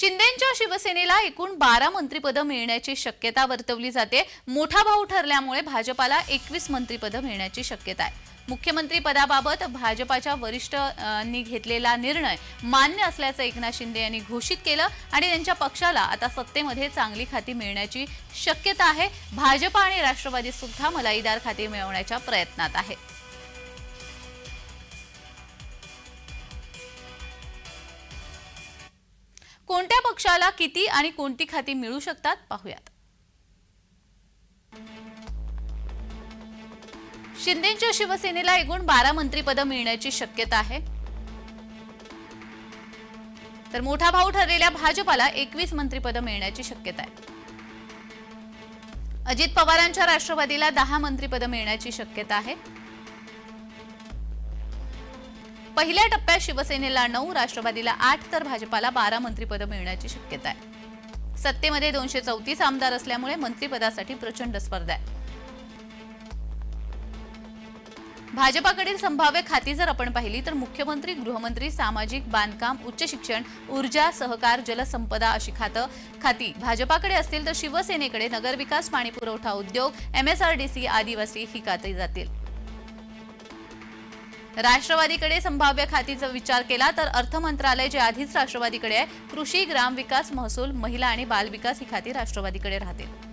शिंदेच्या शिवसेनेला एकूण बारा मंत्रिपदं मिळण्याची शक्यता वर्तवली जाते. मोठा भाऊ ठरल्यामुळे भाजपाला एकवीस मंत्रिपदं मिळण्याची शक्यता आहे. मुख्यमंत्री पदाबाबत भाजपाच्या वरिष्ठांनी घेतलेला निर्णय मान्य असल्याचं एकनाथ शिंदे यांनी घोषित केलं आणि त्यांच्या पक्षाला आता सत्तेमध्ये चांगली खाती मिळण्याची शक्यता आहे. भाजपा आणि राष्ट्रवादी सुद्धा मलाईदार खाती मिळवण्याच्या प्रयत्नात आहेत कोणत्या पक्षाला किती आणि कोणती खाती मिळू शकतात? पाहूयात. शिंदेच्या शिवसेनेला एकूण बारा मंत्रीपदं मिळण्याची शक्यता आहे. तर मोठा भाऊ ठरलेल्या भाजपाला एकवीस मंत्रीपदं मिळण्याची शक्यता आहे. अजित पवारांच्या राष्ट्रवादीला दहा मंत्रिपदं मिळण्याची शक्यता आहे. पहिल्या टप्प्यात शिवसेनेला नऊ राष्ट्रवादीला आठ तर भाजपाला बारा मंत्रिपदं मिळण्याची शक्यता आहे. सत्तेमध्ये दोनशे चौतीस आमदार असल्यामुळे मंत्रिपदासाठी प्रचंड स्पर्धा आहे. भाजपाकडील संभाव्य खाती जर आपण पाहिली तर मुख्यमंत्री गृहमंत्री सामाजिक बांधकाम उच्च शिक्षण ऊर्जा सहकार जलसंपदा अशी खातं खाती भाजपाकडे असतील तर शिवसेनेकडे नगरविकास पाणीपुरवठा उद्योग एमएसआरडीसी आदिवासी ही खाती जातील. राष्ट्रवादीकडे संभाव्य खातीचा विचार केला तर अर्थ मंत्रालय जे आधीच राष्ट्रवादीकडे आहे कृषी ग्रामविकास महसूल महिला आणि बालविकास ही खाती राष्ट्रवादीकडे राहतील.